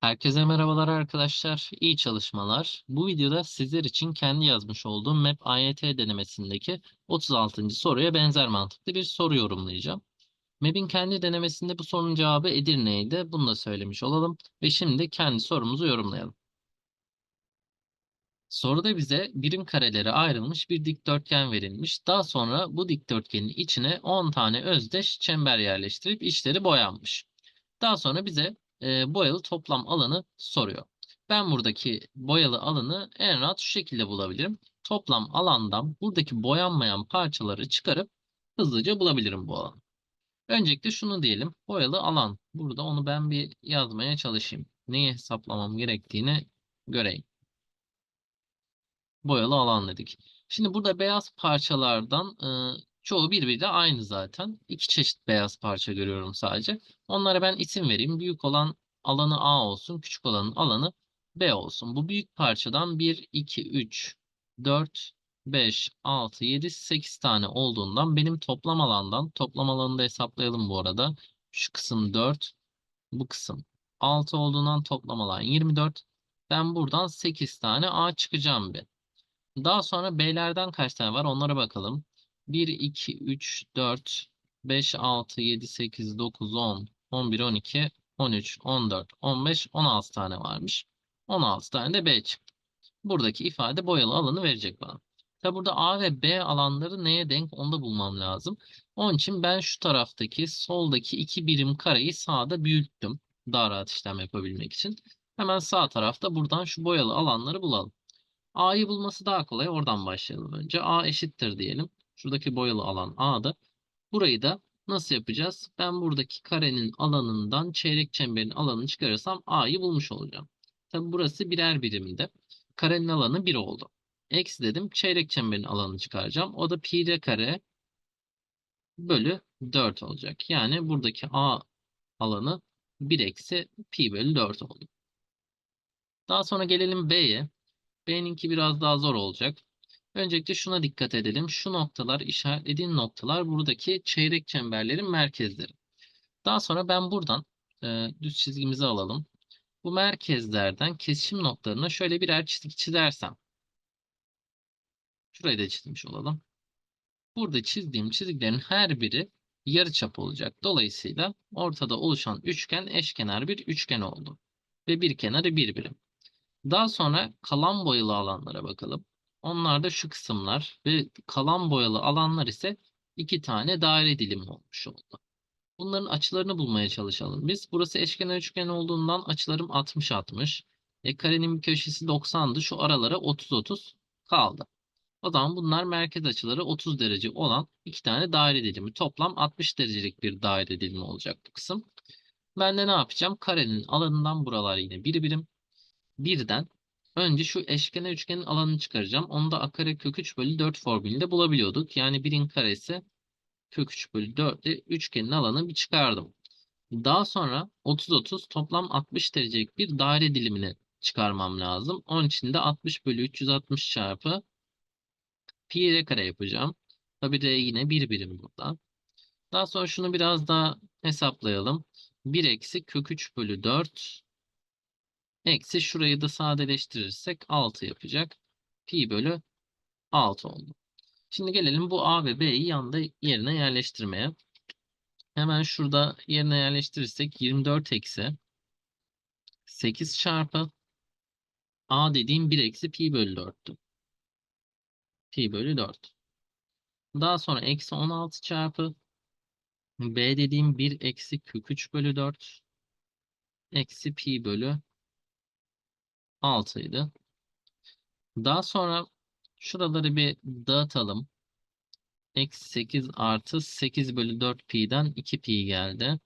Herkese merhabalar arkadaşlar. İyi çalışmalar. Bu videoda sizler için kendi yazmış olduğum MAP AYT denemesindeki 36. soruya benzer mantıklı bir soru yorumlayacağım. MAP'in kendi denemesinde bu sorunun cevabı Edirne'ydi. Bunu da söylemiş olalım. Ve şimdi kendi sorumuzu yorumlayalım. Soruda bize birim karelere ayrılmış bir dikdörtgen verilmiş. Daha sonra bu dikdörtgenin içine 10 tane özdeş çember yerleştirip içleri boyanmış. Daha sonra bize e, boyalı toplam alanı soruyor. Ben buradaki boyalı alanı en rahat şu şekilde bulabilirim. Toplam alandan buradaki boyanmayan parçaları çıkarıp hızlıca bulabilirim bu alanı. Öncelikle şunu diyelim. Boyalı alan. Burada onu ben bir yazmaya çalışayım. Neyi hesaplamam gerektiğini göreyim. Boyalı alan dedik. Şimdi burada beyaz parçalardan çoğu birbiriyle aynı zaten. İki çeşit beyaz parça görüyorum sadece. Onlara ben isim vereyim. Büyük olan alanı A olsun. Küçük olanın alanı B olsun. Bu büyük parçadan 1, 2, 3, 4, 5, 6, 7, 8 tane olduğundan benim toplam alandan, toplam alanını da hesaplayalım bu arada. Şu kısım 4, bu kısım 6 olduğundan toplam alan 24. Ben buradan 8 tane A çıkacağım bir. Daha sonra B'lerden kaç tane var onlara bakalım. 1, 2, 3, 4, 5, 6, 7, 8, 9, 10, 11, 12, 13, 14, 15, 16 tane varmış. 16 tane de B çıktı. Buradaki ifade boyalı alanı verecek bana. Tabi burada A ve B alanları neye denk onu da bulmam lazım. Onun için ben şu taraftaki soldaki iki birim kareyi sağda büyüttüm. Daha rahat işlem yapabilmek için. Hemen sağ tarafta buradan şu boyalı alanları bulalım. A'yı bulması daha kolay. Oradan başlayalım önce. A eşittir diyelim. Şuradaki boyalı alan A'da. Burayı da nasıl yapacağız? Ben buradaki karenin alanından çeyrek çemberin alanını çıkarırsam A'yı bulmuş olacağım. Tabi burası birer birimde. Karenin alanı 1 oldu. Eksi dedim. Çeyrek çemberin alanını çıkaracağım. O da pi r kare bölü 4 olacak. Yani buradaki A alanı 1 eksi pi bölü 4 oldu. Daha sonra gelelim B'ye. B'ninki biraz daha zor olacak. Öncelikle şuna dikkat edelim. Şu noktalar, işaretlediğim noktalar buradaki çeyrek çemberlerin merkezleri. Daha sonra ben buradan e, düz çizgimizi alalım. Bu merkezlerden kesişim noktalarına şöyle birer çizgi çizersem. Şurayı da çizmiş olalım. Burada çizdiğim çizgilerin her biri yarıçap olacak. Dolayısıyla ortada oluşan üçgen eşkenar bir üçgen oldu. Ve bir kenarı bir birim. Daha sonra kalan boyalı alanlara bakalım. Onlar da şu kısımlar ve kalan boyalı alanlar ise iki tane daire dilimi olmuş oldu. Bunların açılarını bulmaya çalışalım biz. Burası eşkenar üçgen olduğundan açılarım 60-60. E, karenin bir köşesi 90'dı. Şu aralara 30-30 kaldı. O zaman bunlar merkez açıları 30 derece olan iki tane daire dilimi. Toplam 60 derecelik bir daire dilimi olacak bu kısım. Ben de ne yapacağım? Karenin alanından buralar yine bir birim birden önce şu eşkenar üçgenin alanını çıkaracağım. Onu da a kare kök 3 bölü 4 formülünde bulabiliyorduk. Yani birin karesi kök 3 bölü 4 ile üçgenin alanını bir çıkardım. Daha sonra 30-30 toplam 60 derecelik bir daire dilimini çıkarmam lazım. Onun için de 60 bölü 360 çarpı pi r kare yapacağım. Tabi r yine bir birim burada. Daha sonra şunu biraz daha hesaplayalım. 1 eksi kök 3 bölü 4 Eksi şurayı da sadeleştirirsek 6 yapacak. Pi bölü 6 oldu. Şimdi gelelim bu A ve B'yi yanda yerine yerleştirmeye. Hemen şurada yerine yerleştirirsek 24 eksi 8 çarpı A dediğim 1 eksi pi bölü 4'tü. Pi bölü 4. Daha sonra eksi 16 çarpı B dediğim 1 eksi kök 3 bölü 4 eksi pi bölü 6 idi. Daha sonra şuraları bir dağıtalım. Eksi 8 artı 8 bölü 4 pi'den 2 pi geldi.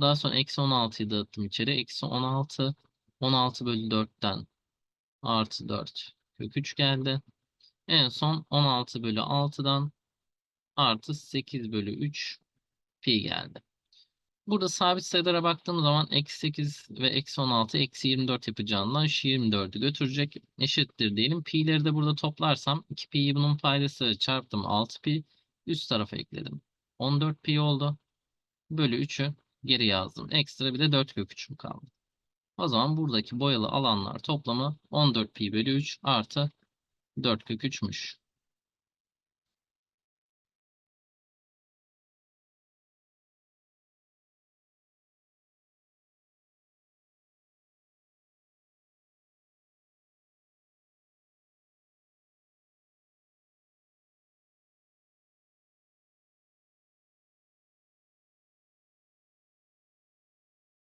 Daha sonra eksi 16'yı dağıttım içeri. Eksi 16 16 bölü 4'ten artı 4 kök 3 geldi. En son 16 bölü 6'dan artı 8 bölü 3 pi geldi. Burada sabit sayılara baktığım zaman eksi 8 ve eksi 16 eksi 24 yapacağından şu 24'ü götürecek. Eşittir diyelim. Pi'leri de burada toplarsam 2 pi'yi bunun paydası çarptım 6 pi. Üst tarafa ekledim. 14 pi oldu. Bölü 3'ü geri yazdım. Ekstra bir de 4 kök 3'üm kaldı. O zaman buradaki boyalı alanlar toplamı 14 pi bölü 3 artı 4 kök 3'müş.